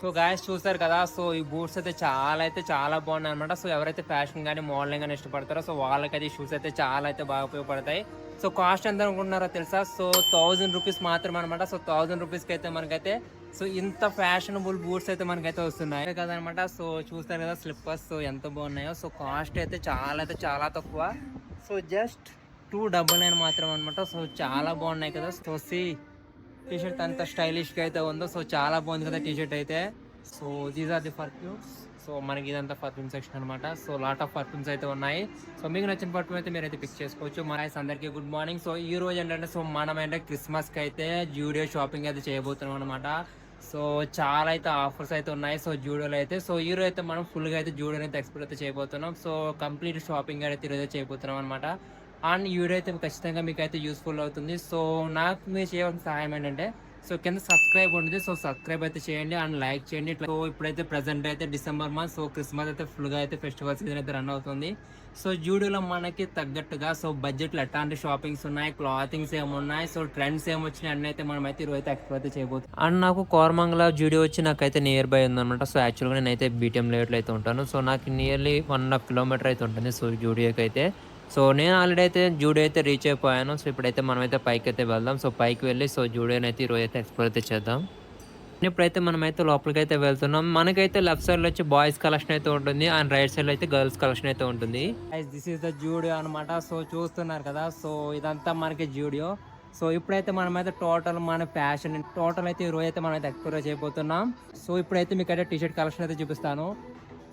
So guys చూసారు కదా? So ఈ బూట్స్ అయితే చాలా అయితే చాలా బాగున్నాయి అనమాట సో ఎవరైతే ఫ్యాషన్ కానీ మోడలింగ్ కానీ ఇష్టపడతారో సో వాళ్ళకైతే ఈ షూస్ అయితే చాలా అయితే బాగా ఉపయోగపడతాయి. సో కాస్ట్ ఎంత అనుకుంటున్నారో తెలుసా? సో థౌజండ్ రూపీస్ మాత్రమే అనమాట సో థౌజండ్ రూపీస్కి అయితే మనకైతే సో ఇంత ఫ్యాషనబుల్ బూట్స్ అయితే మనకైతే వస్తున్నాయి. కదనమాట సో చూస్తారు కదా స్లిప్పర్స్ సో ఎంత బాగున్నాయో. సో కాస్ట్ అయితే చాలా అయితే చాలా తక్కువ. So just two double nine మాత్రం అనమాట సో చాలా బాగున్నాయి కదా. సో సి టీ షర్ట్ అంత స్టైలిష్గా అయితే ఉందో సో చాలా బాగుంది కదా టీ షర్ట్ అయితే. So these are the perfumes so మనకి ఇదంతా పర్ఫ్యూమ్ సెక్షన్ అనమాట సో లాట్ ఆఫ్ పర్ఫ్యూమ్స్ అయితే ఉన్నాయి. సో మీకు నచ్చిన పర్ఫ్యూమ్ అయితే మీరు అయితే పిక్ చేసుకోవచ్చు. మన ఐస్ అందరికీ గుడ్ మార్నింగ్ సో ఈ రోజు ఏంటంటే సో మనం ఏంటంటే క్రిస్మస్కి అయితే జూడియో షాపింగ్ అయితే చేయబోతున్నాం అనమాట సో చాలా అయితే ఆఫర్స్ అయితే ఉన్నాయి. సో జూడోలో అయితే. సో ఈ రోజు అయితే మనం ఫుల్గా అయితే జూడో అయితే ఎక్స్ప్లోర్ అయితే చేయబోతున్నాం. సో కంప్లీట్ షాపింగ్ అయితే ఈరోజు చేయబోతున్నాం అనమాట అండ్ ఈ వీడియో అయితే ఖచ్చితంగా మీకు అయితే యూస్ఫుల్ అవుతుంది. సో నాకు మీరు చేయవలసిన సహాయం ఏంటంటే సో కింద సబ్స్క్రైబ్ ఉంటుంది. సో సబ్స్క్రైబ్ అయితే చేయండి అండ్ లైక్ చేయండి. సో ఇప్పుడైతే ప్రజెంట్ అయితే డిసెంబర్ మంత్ సో క్రిస్మస్ అయితే ఫుల్గా అయితే ఫెస్టివల్ సీజన్ అయితే రన్ అవుతుంది. సో జూడియోలో మనకి తగ్గట్టుగా సో బడ్జెట్లో ఎట్లాంటి షాపింగ్స్ ఉన్నాయి క్లాతింగ్స్ ఏమున్నాయి సో ట్రెండ్స్ ఏమొచ్చినాయి అన్నీ అయితే మనం అయితే ఈరోజు ఎక్స్ప్లోర్ అయితే చేయబోతుంది అండ్ నాకు కోరమంగళ జూడియో వచ్చి నాకైతే నియర్ బై ఉందన్నమాట. సో యాక్చువల్గా నేనైతే బీటీఎం లేట్లో అయితే ఉంటాను. సో నాకు నియర్లీ వన్ హాఫ్ కిలోమీటర్ అయితే ఉంటుంది. సో జూడియోకి అయితే. సో నేను ఆల్రెడీ అయితే జూడియో అయితే రీచ్ అయిపోయాను. సో ఇప్పుడైతే మనమైతే పైకి అయితే వెళ్దాం. సో పైకి వెళ్ళి సో జూడియోని అయితే ఈరోజు అయితే ఎక్స్ప్లోర్ అయితే చేద్దాం. ఇప్పుడైతే మనమైతే లోపలికి అయితే వెళ్తున్నాం. మనకైతే లెఫ్ట్ సైడ్లో వచ్చి బాయ్స్ కలెక్షన్ అయితే ఉంటుంది. అండ్ రైట్ సైడ్లో అయితే గర్ల్స్ కలెక్షన్ అయితే ఉంటుంది. దిస్ ఇస్ ద జూడియో అనమాట సో చూస్తున్నారు కదా. సో ఇదంతా మనకి జూడియో సో ఇప్పుడైతే మనమైతే టోటల్ మన ఫ్యాషన్ టోటల్ అయితే ఈరోజు అయితే మనం అయితే ఎక్స్ప్లోర్ చేయబోతున్నాం. సో ఇప్పుడైతే మీకు అయితే కలెక్షన్ అయితే చూపిస్తాను.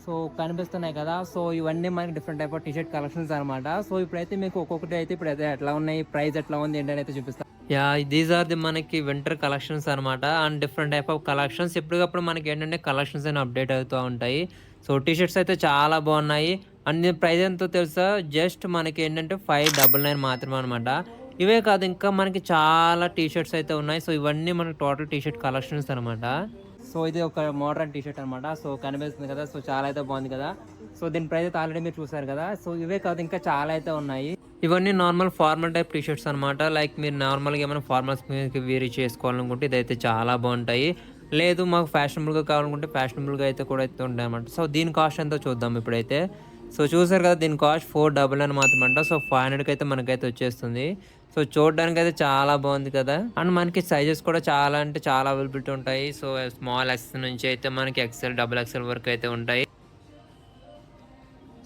సో కనిపిస్తున్నాయి కదా. సో ఇవన్నీ మనకి different type of t shirt collections అనమాట సో ఇప్పుడైతే మీకు ఒక్కొక్కటి అయితే ఇప్పుడు అయితే ఎట్లా ఉన్నాయి ప్రైస్ ఎట్లా ఉంది ఏంటని అయితే చూపిస్తాను యా దీస్ ఆర్ ది మనకి వింటర్ కలెక్షన్స్ అనమాట and different type of collections ఎప్పటికప్పుడు మనకి ఏంటంటే కలెక్షన్స్ అయినా అప్డేట్ అవుతూ ఉంటాయి. సో టీ షర్ట్స్ అయితే చాలా బాగున్నాయి. అండ్ దీని ప్రైస్ ఎంతో తెలుసా? జస్ట్ మనకి ఏంటంటే ఫైవ్ డబల్ నైన్ మాత్రమే అనమాట ఇవే కాదు ఇంకా మనకి చాలా టీ షర్ట్స్ అయితే ఉన్నాయి. సో ఇవన్నీ మనకి టోటల్ టీషర్ట్ కలెక్షన్స్ అనమాట సో ఇది ఒక మోడర్న్ టీ షర్ట్ అనమాట సో కనిపిస్తుంది కదా. సో చాలా అయితే బాగుంది కదా. సో దీని ప్రైస్ అయితే ఆల్రెడీ మీరు చూసారు కదా. సో ఇవే కాదు ఇంకా చాలా అయితే ఉన్నాయి. ఇవన్నీ normal formal type t shirts అనమాట లైక్ మీరు నార్మల్గా ఏమైనా ఫార్మల్స్ మీదకి వేరీ చేసుకోవాలనుకుంటే ఇదైతే చాలా బాగుంటాయి. లేదు మాకు ఫ్యాషనబుల్గా కావాలనుకుంటే ఫ్యాషనబుల్గా అయితే కూడా అయితే ఉంటాయి అనమాట సో దీని కాస్ట్ ఎంతో చూద్దాం ఇప్పుడైతే. సో చూసారు కదా దీని కాస్ట్ ఫోర్ డబల్ నైన్ మాత్రం అంట. సో ఫైవ్ హండ్రెడ్కి అయితే మనకైతే వచ్చేస్తుంది. సో చూడడానికి అయితే చాలా బాగుంది కదా. అండ్ మనకి సైజెస్ కూడా చాలా అంటే చాలా అవైలబిలిటీ ఉంటాయి. సో స్మాల్ ఎక్స్ నుంచి అయితే మనకి ఎక్సెల్ డబుల్ ఎక్సెల్ వరకు అయితే ఉంటాయి.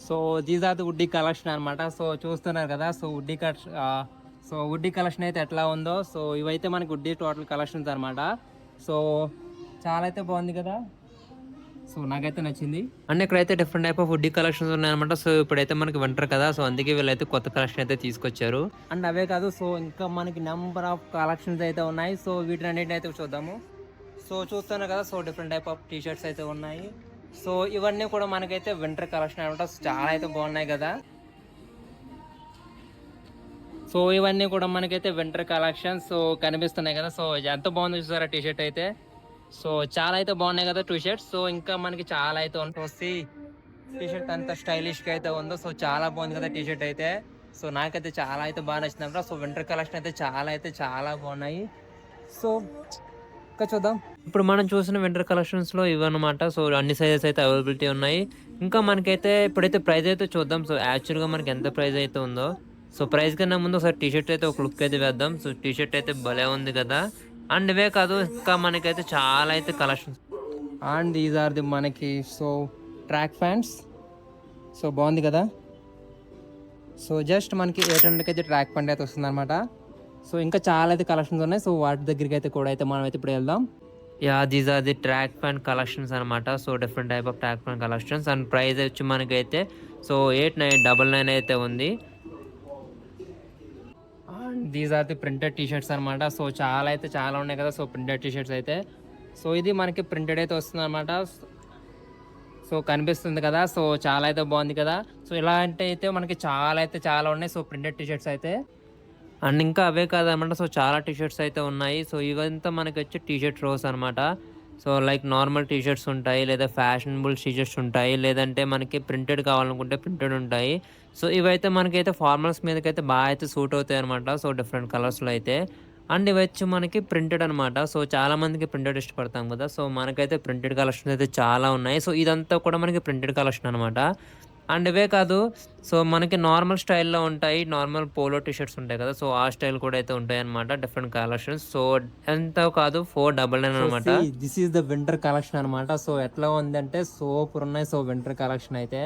So these are the hoodie collection అనమాట సో చూస్తున్నారు కదా so hoodie cut so hoodie collection అయితే ఎట్లా ఉందో. సో ఇవైతే మనకి వుడ్డీ టోటల్ కలెక్షన్స్ అనమాట సో చాలా అయితే బాగుంది కదా. సో నాకైతే నచ్చింది. అండ్ ఇక్కడైతే different type of hoodie collections ఉన్నాయన్నమాట. సో ఇప్పుడైతే మనకి వింటర్ కదా సో అందుకే వీళ్ళైతే కొత్త కలెక్షన్ అయితే తీసుకొచ్చారు. అండ్ అవే కాదు సో ఇంకా మనకి నెంబర్ ఆఫ్ కలెక్షన్స్ అయితే ఉన్నాయి. సో వీటిని అన్నిటిని అయితే చూద్దాము. సో చూస్తున్నారు కదా so different type of t shirts అయితే ఉన్నాయి. సో ఇవన్నీ కూడా మనకైతే వింటర్ కలెక్షన్ అనమాట చాలా అయితే బాగున్నాయి కదా. సో ఇవన్నీ కూడా మనకైతే వింటర్ కలెక్షన్ సో కనిపిస్తున్నాయి కదా. సో ఎంత బాగుంది చూసారా టీ షర్ట్ అయితే? సో చాలా అయితే బాగున్నాయి కదా టూ షర్ట్స్ సో ఇంకా మనకి చాలా అయితే ఉంటుంది టీ షర్ట్ అంత స్టైలిష్గా అయితే ఉందో. సో చాలా బాగుంది కదా టీ షర్ట్ అయితే. సో నాకైతే చాలా అయితే బాగా నచ్చింది సో వింటర్ కలెక్షన్ అయితే చాలా అయితే చాలా బాగున్నాయి. సో ఇంకా చూద్దాం. ఇప్పుడు మనం చూసిన వింటర్ కలెక్షన్స్లో ఇవన్నమాట సో అన్ని సైజెస్ అయితే అవైలబిలిటీ ఉన్నాయి. ఇంకా మనకైతే ఇప్పుడైతే ప్రైస్ అయితే చూద్దాం. సో యాక్చువల్గా మనకి ఎంత ప్రైస్ అయితే ఉందో. సో ప్రైస్ కన్నా ముందు ఒకసారి టీ షర్ట్ అయితే ఒక లుక్ అయితే వేద్దాం. సో టీ షర్ట్ అయితే భలే ఉంది కదా. అండ్ ఇవే కాదు ఇంకా మనకైతే చాలా అయితే collections and these are the మనకి సో ట్రాక్ ప్యాంట్స్ సో బాగుంది కదా? సో జస్ట్ మనకి ఎయిట్ హండ్రెడ్కి అయితే ట్రాక్ ప్యాంట్ అయితే వస్తుంది అనమాట సో ఇంకా చాలా అయితే కలెక్షన్స్ ఉన్నాయి. సో వాటి దగ్గరికి అయితే కూడా అయితే మనం అయితే ఇప్పుడు వెళ్దాం. Yeah these are the track pant collections అనమాట so different type of track pant collections and price వచ్చి మనకైతే so eight nine double nine అయితే ఉంది. These are the printed t shirts అనమాట సో చాలా అయితే చాలా ఉన్నాయి కదా సో ప్రింటెడ్ టీషర్ట్స్ అయితే. సో ఇది మనకి ప్రింటెడ్ అయితే వస్తుంది అనమాట సో కనిపిస్తుంది కదా సో చాలా అయితే బాగుంది కదా. సో ఇలాంటి అయితే మనకి చాలా అయితే చాలా ఉన్నాయి సో ప్రింటెడ్ టీ షర్ట్స్ అయితే. అండ్ ఇంకా అవే కాదనమాట సో చాలా టీషర్ట్స్ అయితే ఉన్నాయి. సో ఇవంతా మనకి వచ్చి టీ షర్ట్ రోస్ అనమాట so like normal t shirts ఉంటాయి లేదా ఫ్యాషనబుల్ టీషర్ట్స్ ఉంటాయి లేదంటే మనకి ప్రింటెడ్ కావాలనుకుంటే ప్రింటెడ్ ఉంటాయి. సో ఇవైతే మనకైతే ఫార్మల్స్ మీదకైతే బాగా అయితే సూట్ అవుతాయి అనమాట సో డిఫరెంట్ కలర్స్లో అయితే. అండ్ ఇవచ్చి మనకి ప్రింటెడ్ అనమాట సో చాలామందికి ప్రింటెడ్ ఇష్టపడతాం కదా. సో మనకైతే ప్రింటెడ్ కలెక్షన్స్ అయితే చాలా ఉన్నాయి. సో ఇదంతా కూడా మనకి ప్రింటెడ్ కలెక్షన్ అనమాట అండ్ ఇవే కాదు సో మనకి నార్మల్ స్టైల్లో ఉంటాయి నార్మల్ పోలో టీ షర్ట్స్ ఉంటాయి కదా సో ఆ స్టైల్ కూడా అయితే ఉంటాయి అనమాట డిఫరెంట్ కలెక్షన్స్ సో ఎంత కాదు ఫోర్ డబల్ నైన్ అనమాట this is the winter collection అనమాట సో ఎట్లా ఉందంటే సూపర్ ఉన్నాయి సో వింటర్ కలెక్షన్ అయితే.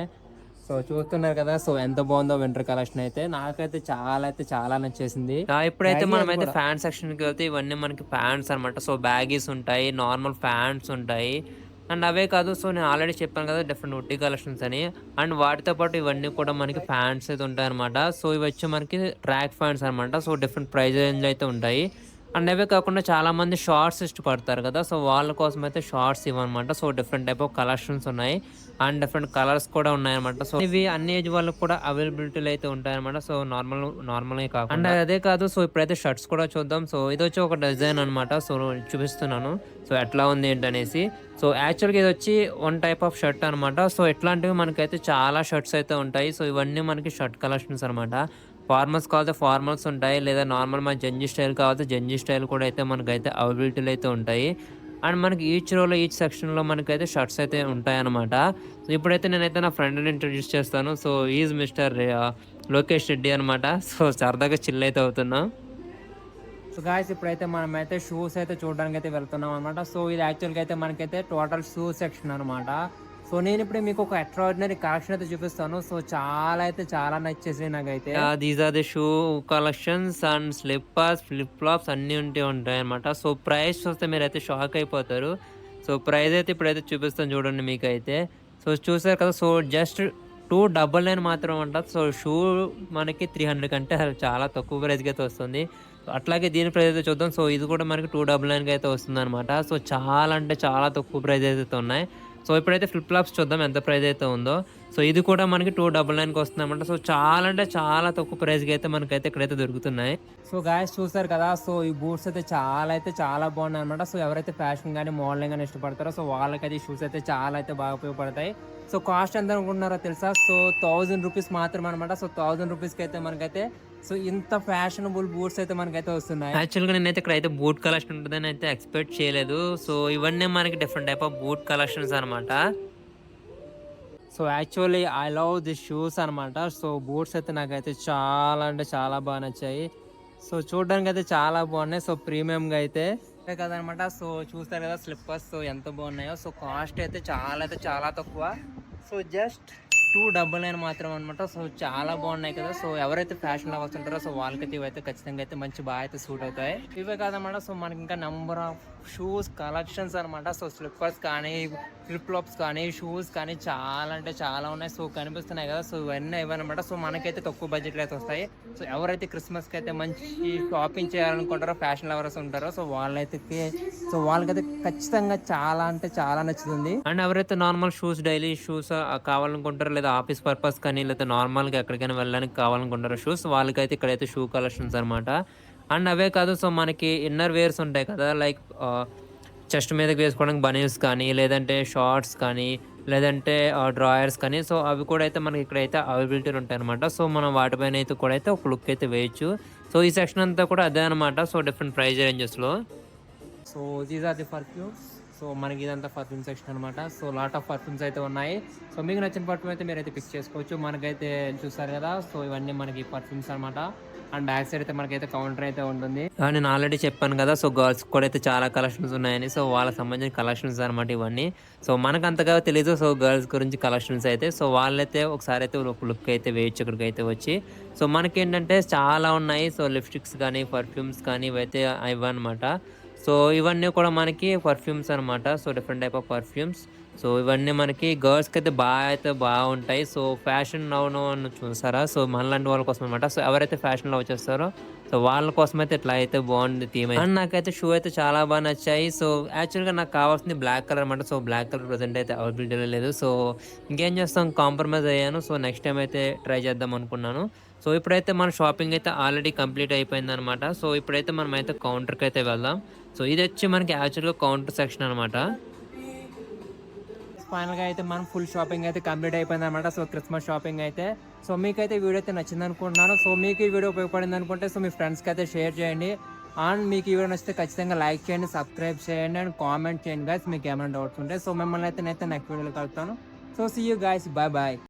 సో చూస్తున్నారు కదా సో ఎంత బాగుందో వింటర్ కలెక్షన్ అయితే. నాకైతే చాలా అయితే చాలా నచ్చేసింది. ఇప్పుడైతే మనం అయితే ఫ్యాన్ సెక్షన్కి వెళ్తే ఇవన్నీ మనకి ఫ్యాన్స్ అన్నమాట. సో బ్యాగీస్ ఉంటాయి నార్మల్ ఫ్యాన్స్ ఉంటాయి. అండ్ అవే కాదు సో నేను ఆల్రెడీ చెప్పాను కదా డిఫరెంట్ ఉట్టి కలెక్షన్స్ అని. అండ్ వాటితో పాటు ఇవన్నీ కూడా మనకి ఫ్యాన్స్ అయితే ఉంటాయి అనమాట సో ఇవి వచ్చి మనకి ట్రాక్ ఫ్యాన్స్ అనమాట సో డిఫరెంట్ ప్రైజ్ రేంజ్ అయితే ఉంటాయి. అండ్ అవే కాకుండా చాలా మంది షార్ట్స్ ఇష్టపడతారు కదా సో వాళ్ళ కోసం అయితే shorts ఇవ్వనమాట. So different type of collections ఉన్నాయి. అండ్ డిఫరెంట్ కలర్స్ కూడా ఉన్నాయన్నమాట. సో ఇవి అన్ని ఏజ్ వాళ్ళకి కూడా అవైలబిలిటీలు అయితే ఉంటాయన్నమాట. సో నార్మల్ నార్మల్ కాకుండా. అండ్ అదే కాదు సో ఇప్పుడైతే షర్ట్స్ కూడా చూద్దాం. సో ఇది వచ్చి ఒక డిజైన్ అనమాట సో చూపిస్తున్నాను. సో ఎట్లా ఉంది ఏంటనేసి. సో యాక్చువల్గా ఇది వచ్చి వన్ టైప్ ఆఫ్ షర్ట్ అనమాట సో ఇట్లాంటివి మనకైతే చాలా షర్ట్స్ అయితే ఉంటాయి. సో ఇవన్నీ మనకి షర్ట్ కలెక్షన్స్ అనమాట ఫార్మల్స్ కావాలంటే ఫార్మల్స్ ఉంటాయి లేదా నార్మల్ మన జంజీ స్టైల్ కావాలంటే జంజీ స్టైల్ కూడా అయితే మనకైతే అవైలబిలిటీలు అయితే ఉంటాయి. అండ్ మనకి ఈచ్ రోలో ఈచ్ సెక్షన్లో మనకైతే షర్ట్స్ అయితే ఉంటాయన్నమాట. సో ఇప్పుడైతే నేనైతే నా ఫ్రెండ్ని ఇంట్రడ్యూస్ చేస్తాను. So is mister Lokesh Reddy అనమాట సో సరదాగా చిల్ అయితే అవుతున్నాం. సో గాయస్ ఇప్పుడైతే మనమైతే షూస్ అయితే చూడడానికి అయితే వెళ్తున్నాం అనమాట సో ఇది యాక్చువల్గా అయితే మనకైతే టోటల్ షూ సెక్షన్ అనమాట సో నేను ఇప్పుడు మీకు ఒక ఎక్స్ట్రాడినరీ కలెక్షన్ అయితే చూపిస్తాను. సో చాలా అయితే చాలా నచ్చేసి నాకైతే. These are the shoe collections and slippers flip flops అన్ని ఉంటే ఉంటాయి అనమాట సో ప్రైస్ చూస్తే మీరు అయితే షాక్ అయిపోతారు. సో ప్రైస్ అయితే ఇప్పుడైతే చూపిస్తాను చూడండి మీకైతే. సో చూసారు కదా so just two double nine మాత్రం అంట సో షూ మనకి త్రీ హండ్రెడ్ కంటే అసలు చాలా తక్కువ ప్రైస్కి అయితే వస్తుంది. అట్లాగే దీని ప్రైస్ అయితే చూద్దాం. సో ఇది కూడా మనకి టూ డబల్ నైన్కి అయితే వస్తుంది అనమాట సో చాలా అంటే చాలా తక్కువ ప్రైస్ అయితే ఉన్నాయి. సో ఇప్పుడైతే ఫ్లిప్ ఫ్లాప్స్ చూద్దాం ఎంత ప్రైస్ అయితే ఉందో. సో ఇది కూడా మనకి టూ డబల్ నైన్కి వస్తుంది అనమాట సో చాలా అంటే చాలా తక్కువ ప్రైస్కి అయితే మనకైతే ఇక్కడైతే దొరుకుతున్నాయి. సో గాయస్ చూసారు కదా సో ఈ బూట్స్ అయితే చాలా అయితే చాలా బాగున్నాయి అనమాట సో ఎవరైతే ఫ్యాషన్ కానీ మోడలింగ్ కానీ ఇష్టపడతారో సో వాళ్ళకైతే షూస్ అయితే చాలా అయితే బాగా ఉపయోగపడతాయి. సో కాస్ట్ ఎంత అనుకుంటున్నారో తెలుసా? సో థౌజండ్ రూపీస్ మాత్రమే అనమాట సో థౌజండ్ రూపీస్కి అయితే మనకైతే సో ఇంత ఫ్యాషనబుల్ బూట్స్ అయితే మనకైతే వస్తున్నాయి. యాక్చువల్గా నేనైతే ఇక్కడ అయితే బూట్ కలెక్షన్ ఉంటుందని అయితే ఎక్స్పెక్ట్ చేయలేదు. సో ఇవన్నీ మనకి different type of boot collections అనమాట so actually I love the shoes అనమాట సో బూట్స్ అయితే నాకైతే చాలా అంటే చాలా బాగా నచ్చాయి. సో చూడడానికి అయితే చాలా బాగున్నాయి. సో ప్రీమియంగా అయితే కదనమాట సో చూస్తారు కదా స్లిప్పర్స్ సో ఎంత బాగున్నాయో. సో కాస్ట్ అయితే చాలా అయితే చాలా తక్కువ. So just two double nine మాత్రం అనమాట సో చాలా బాగున్నాయి కదా. సో ఎవరైతే ఫ్యాషన్ లవర్స్ ఉంటారో సో వాళ్ళకైతే ఇవైతే ఖచ్చితంగా అయితే మంచి బాగా అయితే సూట్ అవుతాయి. ఇవే కాదన్నమాట. సో మనకి ఇంకా నెంబర్ ఆఫ్ షూస్ కలెక్షన్స్ అనమాట సో స్లిప్పర్స్ కానీ ఫ్లిప్ ఫ్లాప్స్ కానీ షూస్ కానీ చాలా అంటే చాలా ఉన్నాయి. సో కనిపిస్తున్నాయి కదా. సో ఇవన్నీ ఇవన్నమాట సో మనకైతే తక్కువ బడ్జెట్లో అయితే వస్తాయి. సో ఎవరైతే క్రిస్మస్కి అయితే మంచి షాపింగ్ చేయాలనుకుంటారో ఫ్యాషన్ లవర్స్ ఉంటారో సో వాళ్ళైతే సో వాళ్ళకైతే ఖచ్చితంగా చాలా అంటే చాలా నచ్చుతుంది. అండ్ ఎవరైతే నార్మల్ షూస్ డైలీ షూస్ కావాలనుకుంటారో లేదా ఆఫీస్ పర్పస్ కానీ లేదా నార్మల్గా ఎక్కడికైనా వెళ్ళడానికి కావాలనుకుంటారు షూస్ వాళ్ళకైతే ఇక్కడైతే షూ కలెక్షన్స్ అనమాట అండ్ అవే కాదు సో మనకి ఇన్నర్ వేర్స్ ఉంటాయి కదా లైక్ చెస్ట్ మీదకి వేసుకోవడానికి బనీల్స్ కానీ లేదంటే షార్ట్స్ కానీ లేదంటే డ్రాయర్స్ కానీ సో అవి కూడా అయితే మనకి ఇక్కడైతే అవైలబిలిటీ ఉంటాయి అనమాట సో మనం వాటిపైన అయితే కూడా అయితే ఒక లుక్ అయితే వేయచ్చు. సో ఈ సెక్షన్ అంతా కూడా అదే అనమాట so different price రేంజెస్లో. So these are the perfumes so మనకి ఇదంతా పర్ఫ్యూమ్ సెక్షన్ అనమాట సో లాట్ ఆఫ్ పర్ఫ్యూమ్స్ అయితే ఉన్నాయి. సో మీకు నచ్చిన పర్ఫ్యూమ్ అయితే మీరైతే పిక్ చేసుకోవచ్చు. మనకైతే చూస్తారు కదా సో ఇవన్నీ మనకి పర్ఫ్యూమ్స్ అనమాట అండ్ బ్యాక్ సైడ్ అయితే మనకైతే కౌంటర్ అయితే ఉంటుంది. నేను ఆల్రెడీ చెప్పాను కదా సో గర్ల్స్ కూడా అయితే చాలా కలెక్షన్స్ ఉన్నాయని. సో వాళ్ళకి సంబంధించిన కలెక్షన్స్ అనమాట ఇవన్నీ. సో మనకు అంతగా తెలియదు సో గర్ల్స్ గురించి కలెక్షన్స్ అయితే. సో వాళ్ళైతే ఒకసారి అయితే ఒక లుక్ అయితే వేయచ్చు ఇక్కడికి అయితే వచ్చి. సో మనకి ఏంటంటే చాలా ఉన్నాయి. సో లిప్స్టిక్స్ కానీ పర్ఫ్యూమ్స్ కానీ ఇవైతే ఇవన్నమాట. సో ఇవన్నీ కూడా మనకి పర్ఫ్యూమ్స్ అనమాట so different type of perfumes so ఇవన్నీ మనకి గర్ల్స్కి అయితే బాగా అయితే బాగుంటాయి. సో ఫ్యాషన్ నవ్ నో అని చూసారా? సో మనలాంటి వాళ్ళ కోసం అనమాట సో ఎవరైతే ఫ్యాషన్లో వచ్చేస్తారో సో వాళ్ళ కోసం అయితే ఇట్లా అయితే బాగుంది థీమ్ అండ్ నాకైతే షూ అయితే చాలా బాగా నచ్చాయి. సో యాక్చువల్గా నాకు కావాల్సింది బ్లాక్ కలర్ అనమాట సో బ్లాక్ కలర్ ప్రజెంట్ అయితే అవైలబిలిటీ లేదు. సో ఇంకేం చేస్తాం? కాంప్రమైజ్ అయ్యాను. సో నెక్స్ట్ టైం అయితే ట్రై చేద్దాం అనుకున్నాను. సో ఇప్పుడైతే మన షాపింగ్ అయితే ఆల్రెడీ కంప్లీట్ అయిపోయింది అనమాట సో ఇప్పుడైతే మనం అయితే కౌంటర్కి అయితే వెళ్దాం. సో ఇది వచ్చి మనకి యాక్చువల్గా కౌంటర్ సెక్షన్ అనమాట ఫైనల్గా అయితే మనం ఫుల్ షాపింగ్ అయితే కంప్లీట్ అయిపోయింది అనమాట సో క్రిస్మస్ షాపింగ్ అయితే. సో మీకైతే వీడియో అయితే నచ్చింది అనుకుంటున్నాను సో మీకు ఈ వీడియో ఉపయోగపడింది అనుకుంటే సో మీ ఫ్రెండ్స్కి అయితే షేర్ చేయండి. అండ్ మీకు ఈ వీడియో నచ్చితే ఖచ్చితంగా లైక్ చేయండి సబ్స్క్రైబ్ చేయండి అండ్ కామెంట్ చేయండి గైస్ మీకు ఏమైనా డౌట్స్ ఉంటే సో మిమ్మల్ని అయితే నేనైతే నెక్స్ట్ వీడియోలో కలుపుతాను. So see you guys bye bye